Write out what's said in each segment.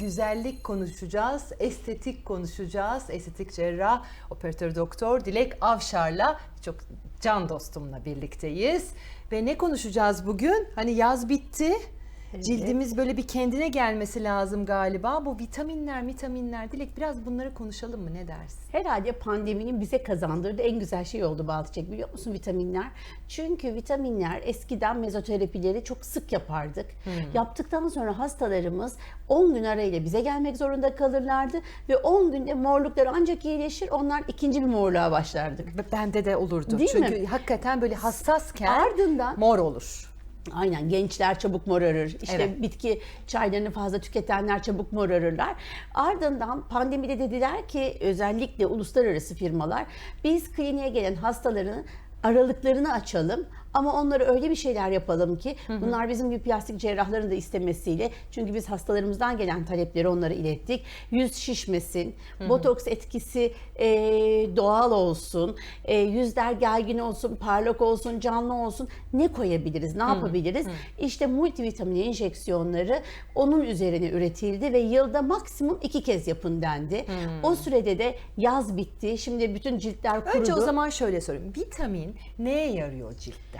güzellik konuşacağız, estetik konuşacağız. Estetik cerrah, operatör doktor Dilek Avşar'la çok can dostumla birlikteyiz. Ve ne konuşacağız bugün? Hani yaz bitti. Cildimiz böyle bir kendine gelmesi lazım galiba. Bu vitaminler, vitaminler. Dilek biraz bunları konuşalım mı? Ne dersin? Herhalde pandeminin bize kazandırdığı en güzel şey oldu Balçık biliyor musun vitaminler? Çünkü vitaminler eskiden mezoterapileri çok sık yapardık. Yaptıktan sonra hastalarımız 10 gün arayla bize gelmek zorunda kalırlardı ve 10 günde morlukları ancak iyileşir onlar ikinci bir morluğa başlardık. Bende de olurdu. Değil Çünkü mi? hakikaten böyle hassasken Ardından- mor olur. Aynen gençler çabuk morarır. İşte Evet. bitki çaylarını fazla tüketenler çabuk morarırlar. Ardından pandemide dediler ki özellikle uluslararası firmalar biz kliniğe gelen hastaların aralıklarını açalım ama onlara öyle bir şeyler yapalım ki bunlar bizim gibi plastik cerrahların da istemesiyle çünkü biz hastalarımızdan gelen talepleri onlara ilettik. Yüz şişmesin, botoks etkisi e, doğal olsun, e, yüzler gergin olsun, parlak olsun, canlı olsun ne koyabiliriz, ne yapabiliriz? İşte multivitamin enjeksiyonları onun üzerine üretildi ve yılda maksimum iki kez yapın dendi. O sürede de yaz bitti. Şimdi bütün ciltler kurudu. Önce o zaman şöyle sorayım. Vitamin neye yarıyor ciltte?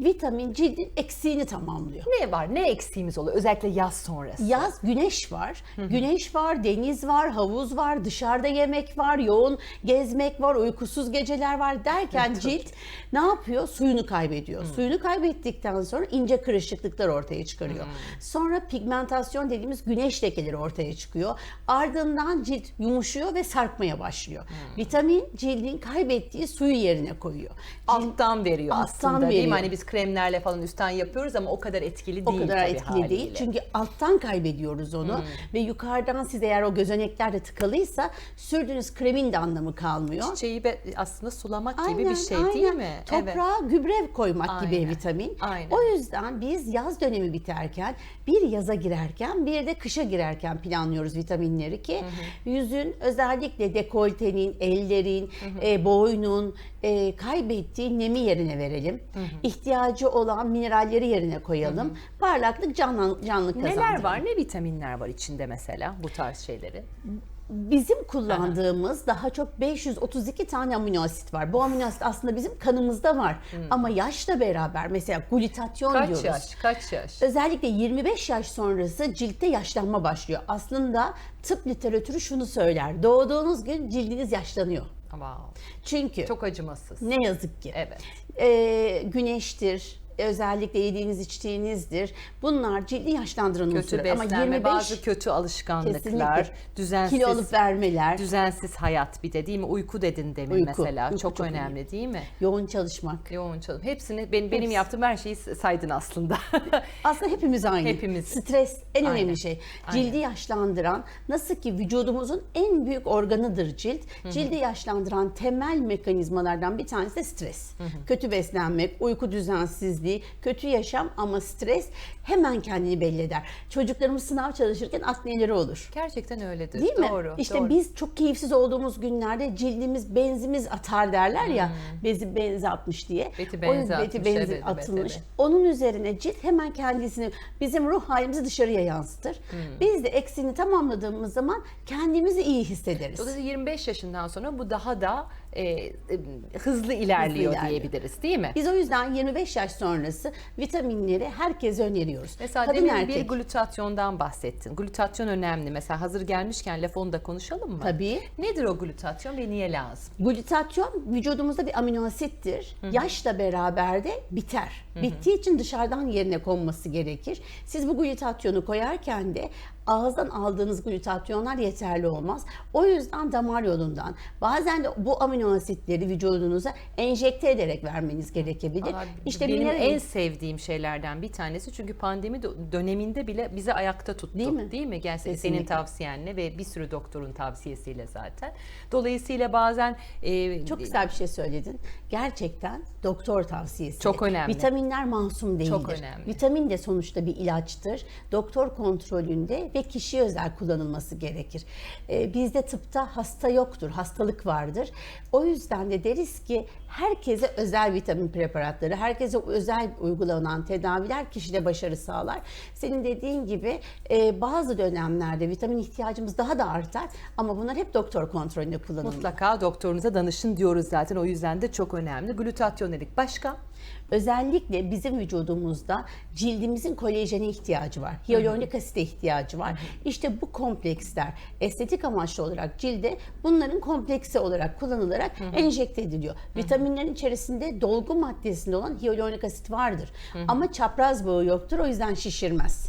Vitamin cildin eksiğini tamamlıyor. Ne var? Ne eksiğimiz oluyor? Özellikle yaz sonrası. Yaz güneş var. Güneş var, deniz var, havuz var, dışarıda yemek var, yoğun gezmek var, uykusuz geceler var derken cilt ne yapıyor? Suyunu kaybediyor. Suyunu kaybettikten sonra ince kırışıklıklar ortaya çıkarıyor. Sonra pigmentasyon dediğimiz güneş lekeleri ortaya çıkıyor. Ardından cilt yumuşuyor ve sarkmaya başlıyor. Vitamin cildin kaybettiği suyu yerine koyuyor. Cilt- alttan veriyor Alttan aslında değil mi? veriyor. Hani biz kremlerle falan üstten yapıyoruz ama o kadar etkili O değil kadar tabii etkili haliyle. değil. Çünkü alttan kaybediyoruz onu ve yukarıdan siz eğer o gözenekler de tıkalıysa sürdüğünüz kremin de anlamı kalmıyor. Çiçeği be- aslında sulamak gibi bir şey değil aynen. mi? Toprağa gübre koymak gibi Aynen, vitamin. aynen. O yüzden biz yaz dönemi biterken, bir yaza girerken, bir de kışa girerken planlıyoruz vitaminleri ki yüzün özellikle dekoltenin, ellerin, e, boynun e, kaybettiği nemi yerine verelim. İhtiyacı olan mineralleri yerine koyalım. Parlaklık, canlan, canlılık Neler kazandıralım. var? Ne vitaminler var içinde mesela bu tarz şeyleri? Bizim kullandığımız daha çok 532 tane amino asit var. Bu amino asit aslında bizim kanımızda var. Ama yaşla beraber mesela glutatyon Kaç diyoruz. yaş? Kaç yaş? Özellikle 25 yaş sonrası ciltte yaşlanma başlıyor. Aslında tıp literatürü şunu söyler. Doğduğunuz gün cildiniz yaşlanıyor. Wow. Çünkü Çok acımasız. ne yazık ki Evet. e, güneştir, özellikle yediğiniz içtiğinizdir. Bunlar cildi yaşlandıran Kötü unsurlar. beslenme, bazı kötü alışkanlıklar, Kesinlikle. düzensiz kilo alıp vermeler, düzensiz hayat bir de değil mi? Uyku dedin demin Uyku, mesela. uyku çok, çok önemli değil mi? yoğun çalışmak. Yoğun çalım. Hepsini benim, benim yaptığım her şeyi saydın aslında. Aslında hepimiz aynı. Hepimiz. Stres en Aynen. önemli şey. Aynen. Cildi yaşlandıran, nasıl ki vücudumuzun en büyük organıdır cilt. Cildi yaşlandıran temel mekanizmalardan bir tanesi de stres. Kötü beslenmek, uyku düzensizliği, kötü yaşam ama stres hemen kendini belli eder. Çocuklarımız sınav çalışırken akneleri olur. Gerçekten öyledir. Değil mi? Doğru. İşte doğru. biz çok keyifsiz olduğumuz günlerde cildimiz benzimiz atar derler ya. Bezi benzi atmış diye. Beti O benzi yüzden atmış, beti benzi evet, atılmış. evet. Onun üzerine cilt hemen kendisini bizim ruh halimizi dışarıya yansıtır. Biz de eksiğini tamamladığımız zaman kendimizi iyi hissederiz. Dolayısıyla 25 yaşından sonra bu daha da e, hızlı ilerliyor ilerliyor. diyebiliriz değil mi? Biz o yüzden 25 yaş sonrası vitaminleri herkese öneriyoruz. Mesela Kadın demin erkek. bir glutatyondan bahsettin. Glutatyon önemli. Mesela hazır gelmişken laf onu da konuşalım mı? Tabii. Nedir o glutatyon ve niye lazım? Glutatyon vücudumuzda bir amino asittir. Yaşla beraber de biter. Bittiği için dışarıdan yerine konması gerekir. Siz bu glutatyonu koyarken de ağızdan aldığınız glutatyonlar yeterli olmaz. O yüzden damar yolundan bazen de bu amino asitleri vücudunuza enjekte ederek vermeniz gerekebilir. Aa, işte benim mineral- en sevdiğim şeylerden bir tanesi çünkü pandemi dö- döneminde bile bizi ayakta tuttu. Değil mi? Değil mi? Senin Kesinlikle. tavsiyenle ve bir sürü doktorun tavsiyesiyle zaten. Dolayısıyla bazen e, Çok güzel bir şey söyledin. Gerçekten doktor tavsiyesi. Çok önemli. Vitaminler masum değildir. Çok önemli. Vitamin de sonuçta bir ilaçtır. Doktor kontrolünde ve kişiye özel kullanılması gerekir. Ee, bizde tıpta hasta yoktur, hastalık vardır. O yüzden de deriz ki herkese özel vitamin preparatları, herkese özel uygulanan tedaviler kişide başarı sağlar. Senin dediğin gibi e, bazı dönemlerde vitamin ihtiyacımız daha da artar ama bunlar hep doktor kontrolünde kullanılmalı. Mutlaka doktorunuza danışın diyoruz zaten. O yüzden de çok önemli. Glutatyon dedik. Başka? Özellikle bizim vücudumuzda cildimizin kolajene ihtiyacı var. Hyaluronik asite ihtiyacı var. İşte bu kompleksler estetik amaçlı olarak cilde bunların kompleksi olarak kullanılarak enjekte ediliyor. Vitaminlerin içerisinde dolgu maddesinde olan hyaluronik asit vardır. Ama çapraz bağı yoktur o yüzden şişirmez.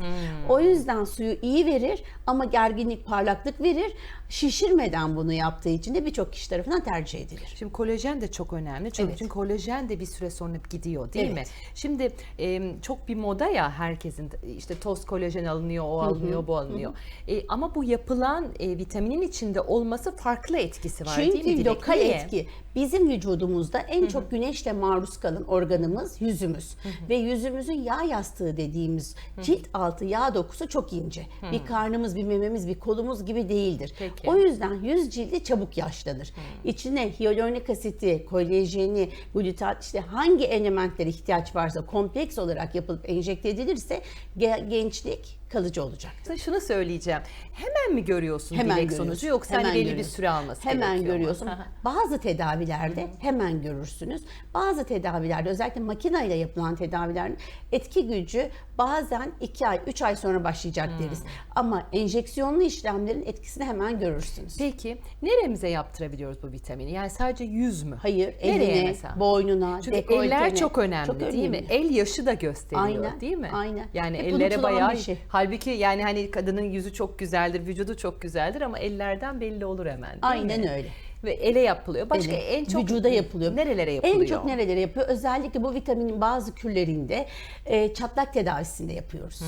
O yüzden suyu iyi verir ama gerginlik, parlaklık verir. Şişirmeden bunu yaptığı için de birçok kişi tarafından tercih edilir. Şimdi kolajen de çok önemli. Çünkü, Evet. çünkü kolajen de bir süre sonra gidiyor değil mi? Evet. Şimdi e, çok bir moda ya herkesin işte toz kolajen alınıyor, o alınıyor, bu alınıyor. E, ama bu yapılan e, vitaminin içinde olması farklı etkisi var değil mi? Çünkü lokal Niye? etki. Bizim vücudumuzda en çok güneşle maruz kalan organımız yüzümüz. Ve yüzümüzün yağ yastığı dediğimiz cilt altı yağ dokusu çok ince. Bir karnımız, bir mememiz, bir kolumuz gibi değildir. Peki. O yüzden yüz cildi çabuk yaşlanır. İçine hyaluronik asiti, kolajeni, glutat işte hangi elementlere ihtiyaç varsa kompleks olarak yapılıp enjekte edilirse ge- gençlik kalıcı olacak. Şunu söyleyeceğim. Hemen mi görüyorsun Hemen dilek görüyorsun. sonucu yoksa hani Hemen belli bir süre alması Hemen gerekiyor görüyorsun. Bazı tedavilerde hemen görürsünüz. Bazı tedavilerde özellikle makineyle yapılan tedavilerin etki gücü bazen 2 ay, 3 ay sonra başlayacak Hmm. deriz. Ama enjeksiyonlu işlemlerin etkisini hemen görürsünüz. Peki neremize yaptırabiliyoruz bu vitamini? Yani sadece yüz mü? Hayır, Nereye eline, mesela? boynuna, Çünkü dekoltene. eller çok önemli Çok değil mi? önemli. El yaşı da gösteriyor Aynen, değil mi? aynen. Yani Hep ellere bayağı şey. Halbuki yani hani kadının yüzü çok güzeldir, vücudu çok güzeldir ama ellerden belli olur hemen. Aynen mi? öyle. Ve ele yapılıyor. Başka Ele, en çok vücuda yapılıyor. Nerelere yapılıyor? En çok nerelere yapıyor? Özellikle bu vitaminin bazı kürlerinde e, çatlak tedavisinde yapıyoruz.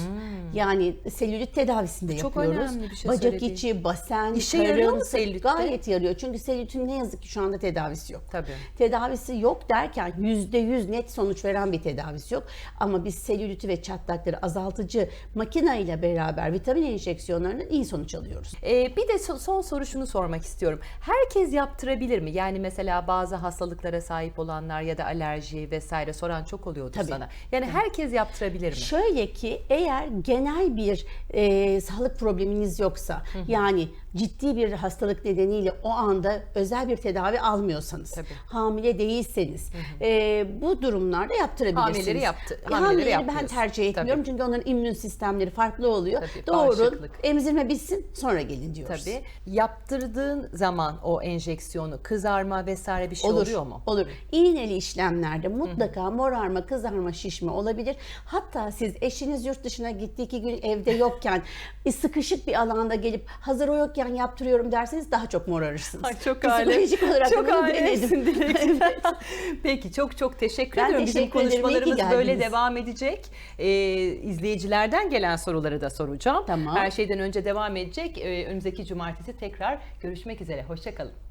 Yani selülit tedavisinde Hmm. çok yapıyoruz. önemli bir şey Bacak söylediğin. içi, basen, İşe yarıyor mu karın, selülitte? Gayet yarıyor. Çünkü selülitin ne yazık ki şu anda tedavisi yok. Tabii. Tedavisi yok derken yüzde yüz net sonuç veren bir tedavisi yok. Ama biz selüliti ve çatlakları azaltıcı makine ile beraber vitamin enjeksiyonlarından iyi sonuç alıyoruz. Ee, bir de so- son soru şunu sormak istiyorum. Herkes yaptırabilir mi? Yani mesela bazı hastalıklara sahip olanlar ya da alerji vesaire soran çok oluyordur Tabii. sana. Yani herkes yaptırabilir mi? Şöyle ki eğer genel bir e, sağlık probleminiz yoksa yani ciddi bir hastalık nedeniyle o anda özel bir tedavi almıyorsanız, Tabii. hamile değilseniz e, bu durumlarda yaptırabilirsiniz. Hamileleri yaptı- E, hamileleri hamileleri ben tercih etmiyorum çünkü onların immün sistemleri farklı oluyor. Tabii, Doğurun, bağışıklık. emzirme bitsin sonra gelin diyoruz. Tabii. Yaptırdığın zaman o enjeksiyonu kızarma vesaire bir şey Olur, oluyor mu? Olur. İğneli işlemlerde mutlaka morarma, kızarma, şişme olabilir. Hatta siz eşiniz yurt dışına gitti iki gün evde yokken e, sıkışık bir alanda gelip hazır o yokken yaptırıyorum derseniz daha çok morarırsınız. Ay çok Psikolojik alem. olarak çok bunu denedim. Peki çok çok teşekkür Ben ediyorum. Bizim teşekkür ki konuşmalarımız böyle devam edecek. Ee, izleyicilerden gelen soruları da soracağım. Tamam. Her şeyden önce devam edecek. Ee, önümüzdeki cumartesi tekrar görüşmek üzere. Hoşçakalın.